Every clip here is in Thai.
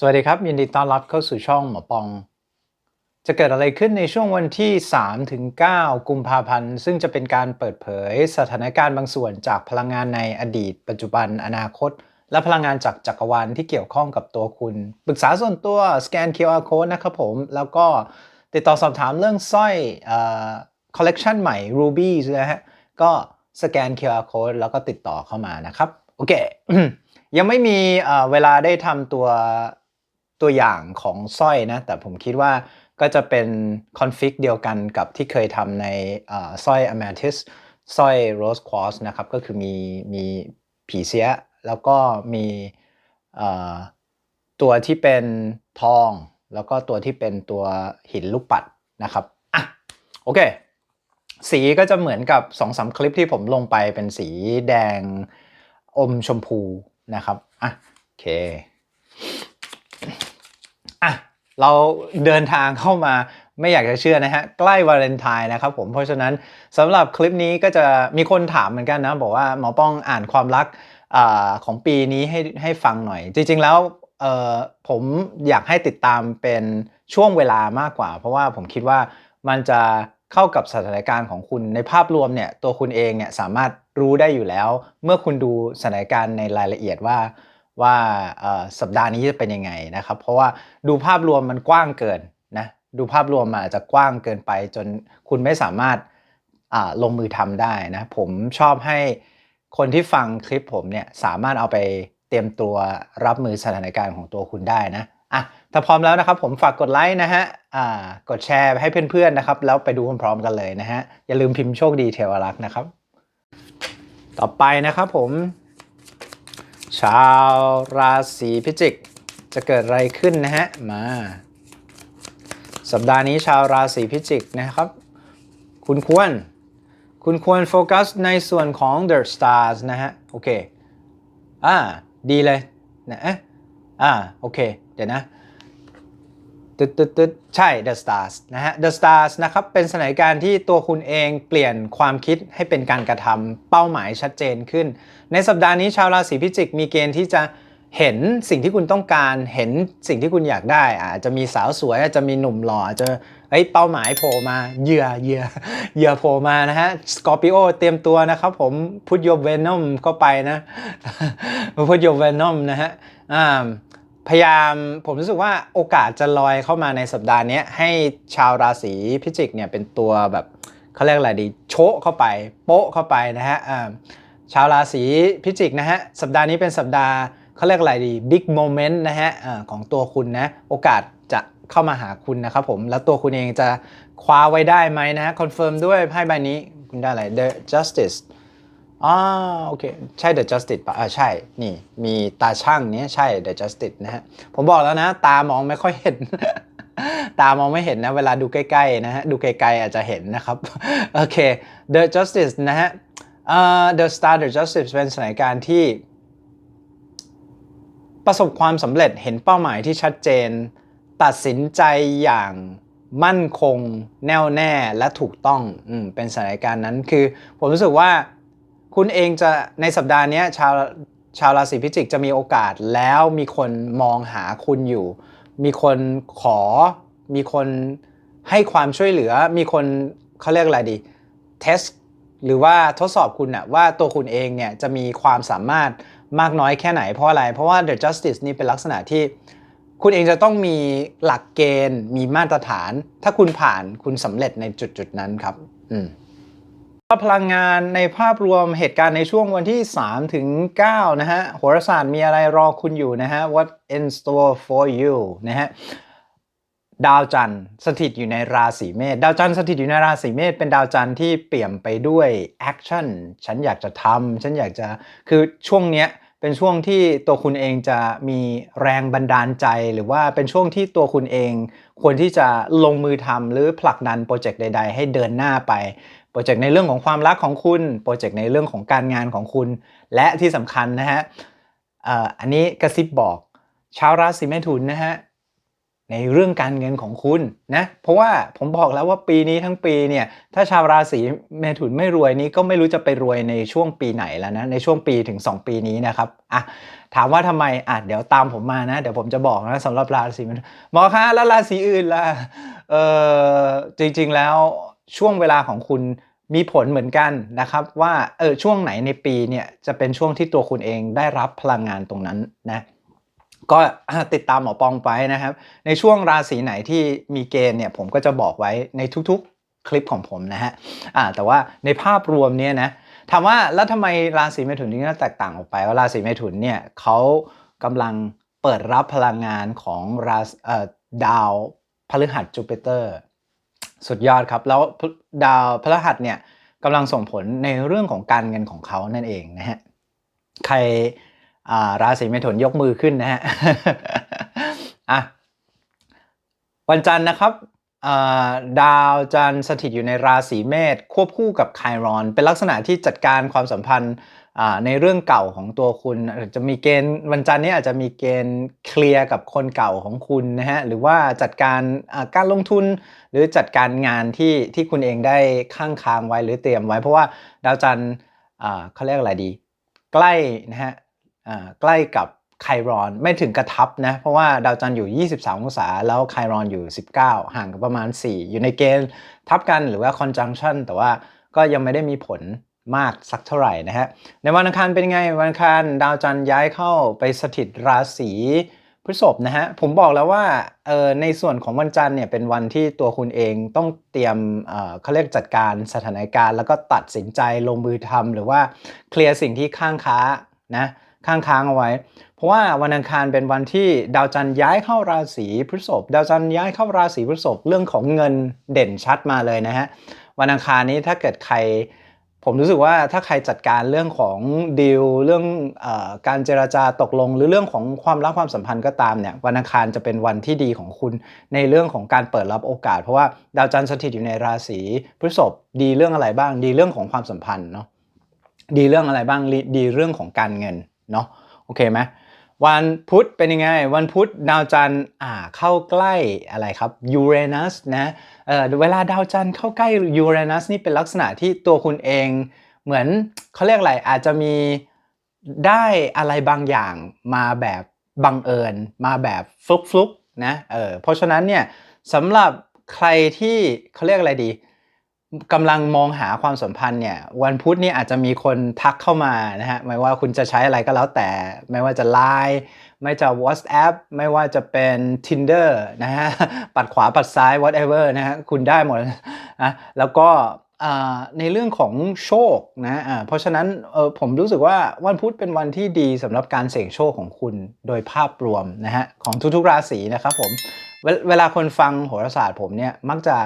สวัสดีครับ ยินดีต้อนรับเข้าสู่ช่องหมอปอง จะเกิดอะไรขึ้นในช่วงวันที่ 3 ถึง 9 กุมภาพันธ์ ซึ่งจะเป็นการเปิดเผยสถานการณ์บางส่วนจากพลังงานในอดีต ปัจจุบันอนาคต และพลังงานจากจักรวาลที่เกี่ยวข้องกับตัวคุณ ปรึกษาส่วนตัวสแกน QR code นะครับผม แล้วก็ติดต่อสอบถามเรื่องสร้อยคอลเลกชันใหม่ Ruby นะฮะก็สแกน QR code แล้วก็ติดต่อเข้ามานะครับ โอเคยังไม่มีเอ่อเวลาได้ทำตัว ตัวอย่างของสร้อยนะ แต่ผมคิดว่าก็จะเป็นคอนฟิกเดียวกันกับที่เคยทำในสร้อย Amethyst สร้อย Rose Quartz นะครับ ก็คือมีมีผีเสีย แล้วก็มีตัวที่เป็นทอง แล้วก็ตัวที่เป็นตัวหินลูกปัดนะครับอะโอเค สีก็จะเหมือนกับ2อสคลิปที่ผมลงไปเป็นสีแดงอมชมพูนะครับอะโอเค อะเราเดินทางเข้ามาไม่อยากจะเชื่อนะฮะ ใกล้วาเลนไทน์นะครับผมเพราะฉะนั้นสำหรับคลิปนี้ก็จะมีคนถามเหมือนกันนะ บอกว่าหมอป้องอ่านความรักอของปีนี้ให้ให้ฟังหน่อย จริง ๆ แล้วผมอยากให้ติดตามเป็นช่วงเวลามากกว่า เพราะว่าผมคิดว่ามันจะเข้ากับสถานการณ์ของคุณในภาพรวมเนี่ยตัวคุณเองเนี่ยสามารถรู้ได้อยู่แล้ว เมื่อคุณดูสถานการณ์ในรายละเอียดว่า ว่าสัปดาห์นี้จะเป็นยังไงนะครับ เพราะว่าดูภาพรวมมันกว้างเกินนะดูภาพรวมมันอาจจะกว้างเกินไป จนคุณไม่สามารถลงมือทำได้นะผมชอบให้คนที่ฟังคลิปผมเนี่ยสามารถเอาไปเตรียมตัวรับมือสถานการณ์ของตัวคุณได้นะอะถ้าพร้อมแล้วนะครับผมฝากกดไลค์นะฮะอ่ากดแชร์ให้เพื่อนๆนะครับ แล้วไปดูพร้อมๆกันเลยนะฮะอย่าลืมพิมพ์โชคดีเทวรักษ์นะครับ ต่อไปนะครับผม ชาวราศีพิจิก จะเกิดอะไรขึ้นนะฮะ มา สัปดาห์นี้ชาวราศีพิจิกนะครับ คุณควร คุณควรโฟกัสในส่วนของ The Stars นะฮะ โอเค อ่า ดีเลยนะอ๊ะอ่า โอเค เดี๋ยวนะ ตึ๊ดตึ๊ดตึ๊ดใช่ The Stars นะฮะ The Stars นะครับ เป็นสถานการณ์ที่ตัวคุณเองเปลี่ยนความคิดให้เป็นการกระทำเป้าหมายชัดเจนขึ้น ในสัปดาห์นี้ชาวราศีพิจิก มีเกณฑ์ที่จะเห็นสิ่งที่คุณต้องการเห็นสิ่งที่คุณอยากได้ อาจจะมีสาวสวยอาจจะมีหนุ่มหล่ออาจจะเอ้ยเป้าหมายโผล่มาเหยื่อเหยื่อเหยื่อโผล่มานะฮะสกอร์ปิโอเตรียมตัวนะครับผมพุทโยเวนอมก็ไปนะพุทโยเวนอมนะฮะอ่า พยายามผมรู้สึกว่าโอกาสจะลอยเข้ามาในสัปดาห์นี้ให้ชาวราศีพิจิกเนี่ยเป็นตัวแบบเขาเรียกอะไรดีโชะเข้าไป โป๊ะเข้าไปนะฮะชาวราศีพิจิกนะฮะสัปดาห์นี้เป็นสัปดาห์เขาเรียกอะไรดีบิ๊กโมเมนต์นะฮะของตัวคุณนะโอกาสจะเข้ามาหาคุณนะครับผม แล้วตัวคุณเองจะคว้าไว้ได้ไหมนะฮะคอนเฟิร์มด้วยไพ่ใบนี้คุณได้อะไร The Justice อ่าโอเค ใช่ The Justice ปะอ่าใช่ นี่ มีตาช่างเนี้ยใช่ The Justice นะฮะ ผมบอกแล้วนะ ตามองไม่ค่อยเห็น ตามองไม่เห็นนะ เวลาดูใกล้ๆนะฮะ ดูไกลๆอาจจะเห็นนะครับ โอเค The Justice นะฮะเอ่อ The Star The Justice เป็นสถานการณ์ที่ ประสบความสำเร็จเห็นเป้าหมายที่ชัดเจน ตัดสินใจอย่างมั่นคง แน่วแน่และถูกต้อง อืม เป็นสถานการณ์นั้นคือ ผมรู้สึกว่า คุณเองจะในสัปดาห์นี้ชาวชาวราศีพิจิกจะมีโอกาสแล้วมีคนมองหาคุณอยู่ มีคนขอ มีคนให้ความช่วยเหลือ มีคนเขาเรียกอะไรดีเทสหรือว่าทดสอบคุณอะว่าตัวคุณเองเนี่ยจะมีความสามารถมากน้อยแค่ไหนเพราะอะไร เพราะว่า The Justice นี่เป็นลักษณะที่ คุณเองจะต้องมีหลักเกณฑ์ มีมาตรฐาน ถ้าคุณผ่านคุณสำเร็จในจุดจุดนั้นครับ อืม พลังงานในภาพรวมเหตุการณ์ในช่วงวันที่ 3 ถึง 9 นะฮะโหราศาสตร์มีอะไรรอคุณอยู่นะฮะ what in store for you นะฮะดาวจันทร์สถิตอยู่ในราศีเมษดาวจันทร์สถิตอยู่ในราศีเมษเป็นดาวจันทร์ที่เปี่ยมไปด้วยแอคชั่นฉันอยากจะทำฉันอยากจะคือช่วงเนี้ยเป็นช่วงที่ตัวคุณเองจะมีแรงบันดาลใจ หรือว่าเป็นช่วงที่ตัวคุณเองควรที่จะลงมือทำหรือผลักดันโปรเจกต์ใด ๆ ให้เดินหน้าไป ปรเจกต์ในเรื่องของความรักของคุณ โปรเจกต์ในเรื่องของการงานของคุณ และที่สำคัญนะฮะอันนี้กระซิบบอกชาวราศีเมถุนนะฮะในเรื่องการเงินของคุณนะเพราะว่าผมบอกแล้วว่าปีนี้ทั้งปีเนี่ยถ้าชาวราศีเมถุนไม่รวยนี้ก็ไม่รู้จะไปรวยในช่วงปีไหนแล้วนะในช่วงปีถึง 2 ปีนี้นะครับอะถามว่าทำไมอะเดี๋ยวตามผมมานะเดี๋ยวผมจะบอกนะสำหรับราศีเมถุนหมอคะแล้วราศีอื่นล่ะเออจริงๆแล้วช่วงเวลาของคุณ มีผลเหมือนกันนะครับว่าเออช่วงไหนในปีเนี่ยจะเป็นช่วงที่ตัวคุณเองได้รับพลังงานตรงนั้นนะก็ติดตามหมอปองไปนะครับ ในช่วงราศีไหนที่มีเกณฑ์เนี่ยผมก็จะบอกไว้ในทุกๆคลิปของผมนะฮะอ่าแต่ว่าในภาพรวมเนี่ยนะถามว่าแล้วทำไมราศีเมถุนถึงแตกต่างออกไปว่าราศีเมถุนเนี่ยเขากำลังเปิดรับพลังงานของราดาวพฤหัสจูปิเตอร์ สุดยอดครับ แล้วดาวพฤหัสเนี่ยกำลังส่งผลในเรื่องของการเงินของเขานั่นเองนะฮะใครราศีเมถุนยกมือขึ้นนะฮะอะวันจันทร์นะครับดาวจันทร์สถิตอยู่ในราศีเมษควบคู่กับไครอน เป็นลักษณะที่จัดการความสัมพันธ์ ในเรื่องเก่าของตัวคุณจะมีเกณฑ์วันจันทร์นี้อาจจะมีเกณฑ์เคลียร์กับคนเก่าของคุณนะฮะหรือว่าจัดการการลงทุน หรือจัดการงานที่ที่คุณเองได้ข้างค้างไว้หรือเตรียมไว้ เพราะว่าดาวจันทร์เขาเรียกอะไรดี ใกล้นะฮะใกล้กับไครอนไม่ถึงกระทับนะ เพราะว่าดาวจันทร์อยู่ 23 องศา แล้วไครอนอยู่ 19 ห่างกันประมาณ 4 อยู่ในเกณฑ์ทับกันหรือว่า conjunction แต่ว่าก็ยังไม่ได้มีผล มากสักเท่าไหร่นะฮะในวันอังคารเป็นไงวันอังคารดาวจันทร์ย้ายเข้าไปสถิตราศีพฤษภนะฮะผมบอกแล้วว่าเออในส่วนของวันจันทร์เนี่ยเป็นวันที่ตัวคุณเองต้องเตรียมเออเขาเรียกจัดการสถานการณ์ แล้วก็ตัดสินใจลงมือทำหรือว่าเคลียร์สิ่งที่ข้างค้านะข้างค้างเอาไว้ เพราะว่าวันอังคารเป็นวันที่ดาวจันทร์ย้ายเข้าราศีพฤษภดาวจันทร์ย้ายเข้าราศีพฤษภเรื่องของเงินเด่นชัดมาเลยนะฮะวันอังคารนี้ถ้าเกิดใคร ผมรู้สึกว่าถ้าใครจัดการเรื่องของดีลเรื่องอการเจราจาตกลง หรือเรื่องของความรักความสัมพันธ์ก็ตามเนี่ยวันอังคารจะเป็นวันที่ดีของคุณในเรื่องของการเปิดรับโอกาส เพราะว่าดาวจันทร์สถิตอยู่ในราศีพฤษภดีเรื่องอะไรบ้าง ดีเรื่องของความสัมพันธ์เนาะดีเรื่องอะไรบ้างดีเรื่องของการเงินเนาะโอเคไหม วันพุธเป็นยังไง วันพุธดาวจันทร์อ่าเข้าใกล้อะไรครับยูเรนัสนะเออเวลาดาวจันทร์เข้าใกล้ยูเรนัสนี่เป็นลักษณะที่ตัวคุณเองเหมือนเขาเรียกอะไรอาจจะมีได้อะไรบางอย่างมาแบบบังเอิญ มาแบบฟลุกฟลุกนะเออเพราะฉะนั้นเนี่ยสำหรับใครที่เขาเรียกอะไรดี กำลังมองหาความสัมพันธ์เนี่ยวันพุธนี่อาจจะมีคนทักเข้ามานะฮะไม่ว่าคุณจะใช้อะไรก็แล้วแต่ ไม่ว่าจะ Line ไม่จะ WhatsApp ไม่ว่าจะเป็น Tinder นะฮะปัดขวาปัดซ้าย whatever นะฮะคุณได้หมดนะแล้วก็ในเรื่องของโชคนะะเพราะฉะนั้นผมรู้สึกว่าวันพุธเป็นวันที่ดีสำหรับการเสี่ยงโชคของคุณโดยภาพรวมนะฮะของทุกๆราศีนะครับผมเวลาคนฟังโหราศาสตร์ผมเนี่ยมักจะ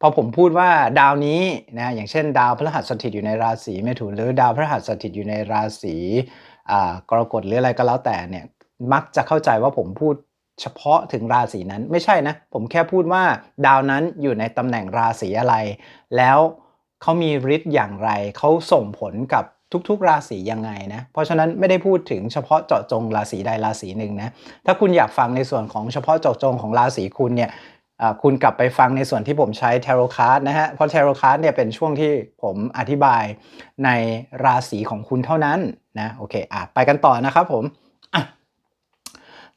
พอผมพูดว่าดาวนี้นะอย่างเช่น ดาวพฤหัสสถิตอยู่ในราศีเมถุนหรือดาวพฤหัสสถิตอยู่ในราศีกรกฎหรืออะไรก็แล้วแต่เนี่ยมักจะเข้าใจว่าผมพูดเฉพาะถึงราศีนั้นไม่ใช่นะ ผมแค่พูดว่าดาวนั้นอยู่ในตำแหน่งราศีอะไร แล้วเขามีฤทธิ์อย่างไร เขาส่งผลกับทุกๆ ราศียังไงนะ เพราะฉะนั้นไม่ได้พูดถึงเฉพาะเจาะจงราศีใดราศีหนึ่งนะ ถ้าคุณอยากฟังในส่วนของเฉพาะเจาะจงของราศีคุณเนี่ย คุณกลับไปฟังในส่วนที่ผมใช้ Tarot Card นะฮะ เพราะ Tarot Card เนี่ยเป็นช่วงที่ผมอธิบายในราศีของคุณเท่านั้นนะโอเคอะไปกันต่อนะครับผม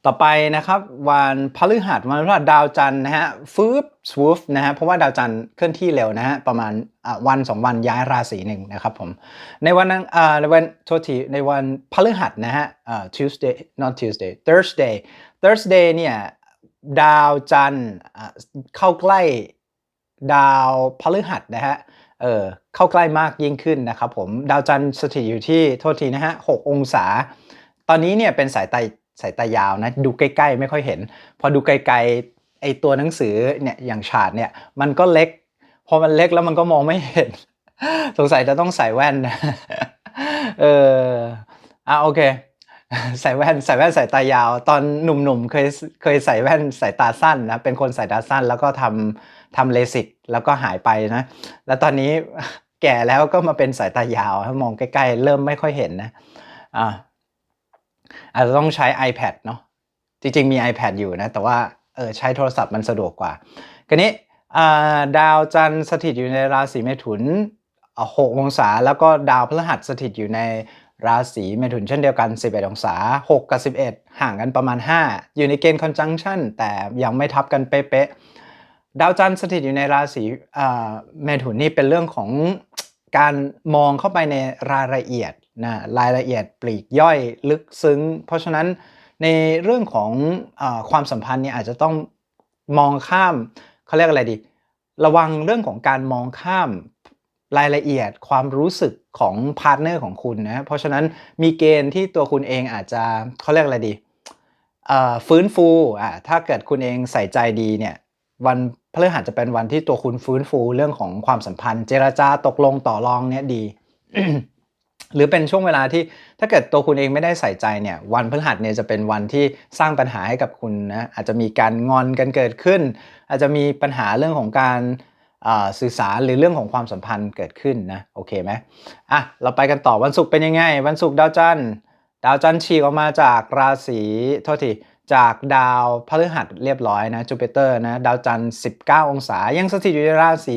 ต่อไปนะครับวันพฤหัสวันพฤหัสดาวจันทร์นะฮะฟืบสวูฟนะฮะเพราะว่าดาวจันทร์เคลื่อนที่เร็วนะฮะประมาณวันสองวันย้ายราศีหนึ่งนะครับผมในวันนั้นในวันโทษทีในวันพฤหัสนะฮะ Tuesday not Tuesday Thursday Thursday เนี่ย ดาวจันทร์เข้าใกล้ดาวพฤหัสนะฮะเออเข้าใกล้มากยิ่งขึ้นนะครับผมดาวจันทร์สถิตอยู่ที่โทษทีนะฮะหองศา ตอนนี้เนี่ยเป็นสายตาสายตายาวนะดูใกล้ๆไม่ค่อยเห็น พอดูไกลๆไอตัวหนังสือเนี่ยอย่างฉาดเนี่ยมันก็เล็ก พอมันเล็กแล้วมันก็มองไม่เห็น สงสัยจะต้องใส่แว่นเอออะโอเค ใส่แว่นใส่แว่นสายตายาว ตอนหนุ่มๆเคยเคยใส่แว่นสายตาสั้นนะเป็นคนสายตาสั้น แล้วก็ทำทำเลสิกแล้วก็หายไปนะ แล้วตอนนี้แก่แล้วก็มาเป็นสายตายาวมองใกล้ๆ เริ่มไม่ค่อยเห็นนะอ่าอาจจะต้องใช้ iPad เนาะจริงๆมี iPad อยู่นะ แต่ว่าเออใช้โทรศัพท์มันสะดวกกว่ากันนี้ดาวจันทร์สถิตอยู่ในราศีเมถุนหกองศา แล้วก็ดาวพฤหัสสถิตอยู่ใน ราศีเมถุนเช่นเดียวกัน 11 องศา 6 กับ 11 ห่างกันประมาณ 5 อยู่ในเกณฑ์ conjunction แต่ยังไม่ทับกันเป๊ะๆดาวจันทร์สถิตอยู่ในราศีเมถุนนี่เป็นเรื่องของการมองเข้าไปในรายละเอียดนะรายละเอียดปลีกย่อยลึกซึ้ง เพราะฉะนั้นในเรื่องของอความสัมพันธ์เนี่ยอาจจะต้องมองข้ามเขาเรียกอะไรดี ระวังเรื่องของการมองข้าม รายละเอียดความรู้สึกของพาร์ทเนอร์ของคุณนะเพราะฉะนั้นมีเกณฑ์ที่ตัวคุณเองอาจจะเขาเรียกอะไรดีฟื้นฟูอะถ้าเกิดคุณเองใส่ใจดีเนี่ยวันพฤหัสจะเป็นวันที่ตัวคุณฟื้นฟูเรื่องของความสัมพันธ์ เจรจาตกลงต่อรองเนี่ยดีหรือเป็นช่วงเวลาที่ถ้าเกิดตัวคุณเองไม่ได้ใส่ใจเนี่ย วันพฤหัสเนี่ยจะเป็นวันที่สร้างปัญหาให้กับคุณนะอาจจะมีการงอนกันเกิดขึ้น อาจจะมีปัญหาเรื่องของการ สื่อสารหรือเรื่องของความสัมพันธ์เกิดขึ้นนะโอเคไหมอะเราไปกันต่อวันศุกร์เป็นยังไง วันศุกร์ดาวจันทร์ดาวจันทร์ฉีกออกมาจากราศีโทษทีจากดาวพฤหัสเรียบร้อยนะจูปิเตอร์นะดาวจันทร์19 องศา ยังสถิตอยู่ในราศี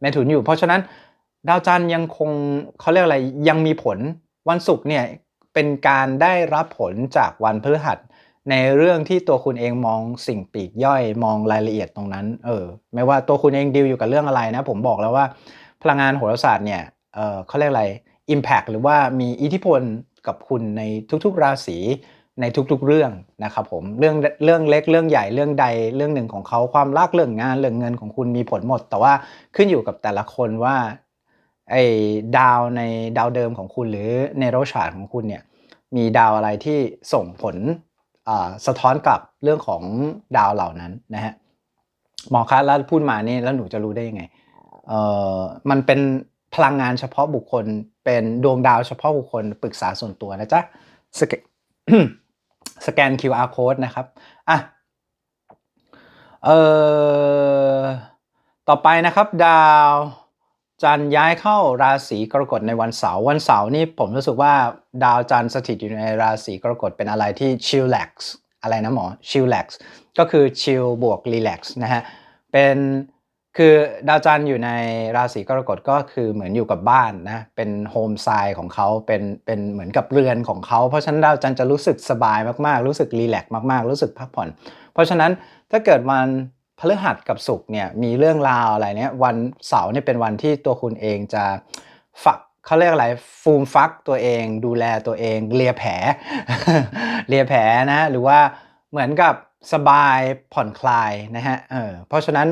เมถุนอยู่ เพราะฉะนั้นดาวจันทร์ยังคงเขาเรียกอะไรยังมีผลวันศุกร์เนี่ยเป็นการได้รับผลจากวันพฤหัส ในเรื่องที่ตัวคุณเองมองสิ่งปีกย่อยมองรายละเอียดตรงนั้น เออ ไม่ว่าตัวคุณเองดีลอยู่กับเรื่องอะไรนะ ผมบอกแล้วว่าพลังงานโหราศาสตร์เนี่ย เออเขาเรียกอะไร Impact หรือว่ามีอิทธิพลกับคุณในทุกๆราศีในทุกๆเรื่องนะครับผมเรื่องเรื่องเล็กเรื่องใหญ่เรื่องใดเรื่องหนึ่งของเขาความรักเรื่องงานเรื่องเงินของคุณมีผลหมด แต่ว่าขึ้นอยู่กับแต่ละคนว่าไอ้ดาวในดาวเดิมของคุณหรือในโรชาร์ของคุณเนี่ยมีดาวอะไรที่ส่งผล สะท้อนกลับเรื่องของดาวเหล่านั้นนะฮะหมอคะแล้วพูดมานี่แล้วหนูจะรู้ได้ยังไงเอ่อมันเป็นพลังงานเฉพาะบุคคล เป็นดวงดาวเฉพาะบุคคลปรึกษาส่วนตัวนะจ๊ะสแกนสแกน QR code นะครับอะเอ่อต่อไปนะครับดาว จันย้ายเข้าราศีกรกฎในวันเสาร์วันเสาร์นี่ผมรู้สึกว่าดาวจันสถิตอยู่ในราศีกรกฎเป็นอะไรที่ chillax อะไรนะหมอ chillax ก็คือ chill บวก relax นะฮะเป็นคือดาวจันอยู่ในราศีกรกฎก็คือเหมือนอยู่กับบ้านนะเป็นโฮมไซด์ของเขาเป็นเป็นเหมือนกับเรือนของเขาเพราะฉะนั้นดาวจันจะรู้สึกสบายมากๆ รู้สึกรีแลกซ์มากๆ รู้สึกพักผ่อน เพราะฉะนั้นถ้าเกิดวัน พฤหัสกับศุกร์เนี่ยมีเรื่องราวอะไรเนี่ยวันเสาร์เนี่ยเป็นวันที่ตัวคุณเองจะฝักเขาเรียกอะไรฟูมฟักตัวเอง ดูแลตัวเองเลียแผลเลียแผลนะหรือว่าเหมือนกับสบายผ่อนคลายนะฮะเออเพราะฉะนั้น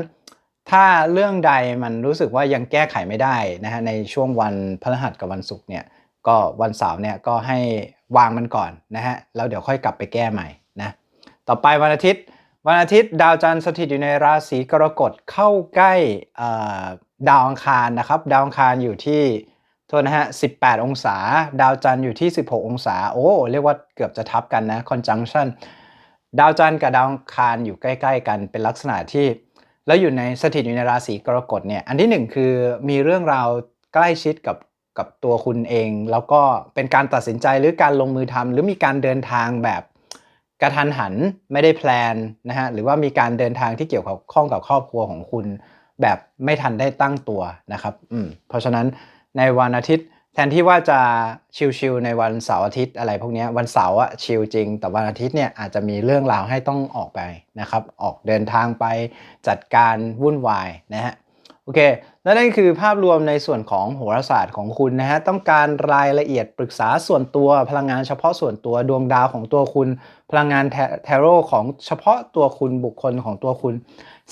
ถ้าเรื่องใดมันรู้สึกว่ายังแก้ไขไม่ได้นะฮะในช่วงวันพฤหัสกับวันศุกร์เนี่ยก็วันเสาร์เนี่ยก็ให้วางมันก่อนนะฮะแล้วเดี๋ยวค่อยกลับไปแก้ใหม่นะต่อไปวันอาทิตย์ วันอาทิตย์ดาวจันทร์สถิตอยู่ในราศีกรกฎเข้าใกล้ดาวอังคารนะครับ ดาวอังคารอยู่ที่โทษนะฮะ 18 องศา ดาวจันทร์อยู่ที่ 16 องศา โอ้ เรียกว่าเกือบจะทับกันนะ conjunction ดาวจันทร์กับดาวอังคารอยู่ใกล้ ๆ กันเป็นลักษณะที่ แล้วอยู่ในสถิตอยู่ในราศีกรกฎเนี่ย อันที่หนึ่งคือมีเรื่องราวใกล้ชิดกับกับตัวคุณเอง แล้วก็เป็นการตัดสินใจหรือการลงมือทำหรือมีการเดินทางแบบ กระทันหันไม่ได้แพลนนะฮะหรือว่ามีการเดินทางที่เกี่ยวกับข้องกับครอบครัวของคุณ แบบไม่ทันได้ตั้งตัวนะครับอืมเพราะฉะนั้นในวันอาทิตย์แทนที่ว่าจะชิลๆในวันเสาร์อาทิตย์อะไรพวกนี้วันเสาร์อะชิลจริง แต่วันอาทิตย์เนี่ยอาจจะมีเรื่องราวให้ต้องออกไปนะครับ ออกเดินทางไปจัดการวุ่นวายนะฮะโอเคและนั่นคือภาพรวมในส่วนของโหราศาสตร์ของคุณนะฮะ ต้องการรายละเอียดปรึกษาส่วนตัวพลังงานเฉพาะส่วนตัวดวงดาวของตัวคุณ พลังงานเทโรของเฉพาะตัวคุณบุคคลของตัวคุณ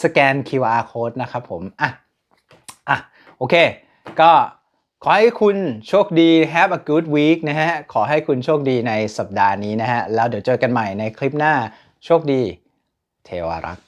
สแกน QR code นะครับผม อะ อะ โอเค ก็ขอให้คุณโชคดี have a good week นะฮะ ขอให้คุณโชคดีในสัปดาห์นี้นะฮะ แล้วเดี๋ยวเจอกันใหม่ในคลิปหน้า โชคดี เทวารักษ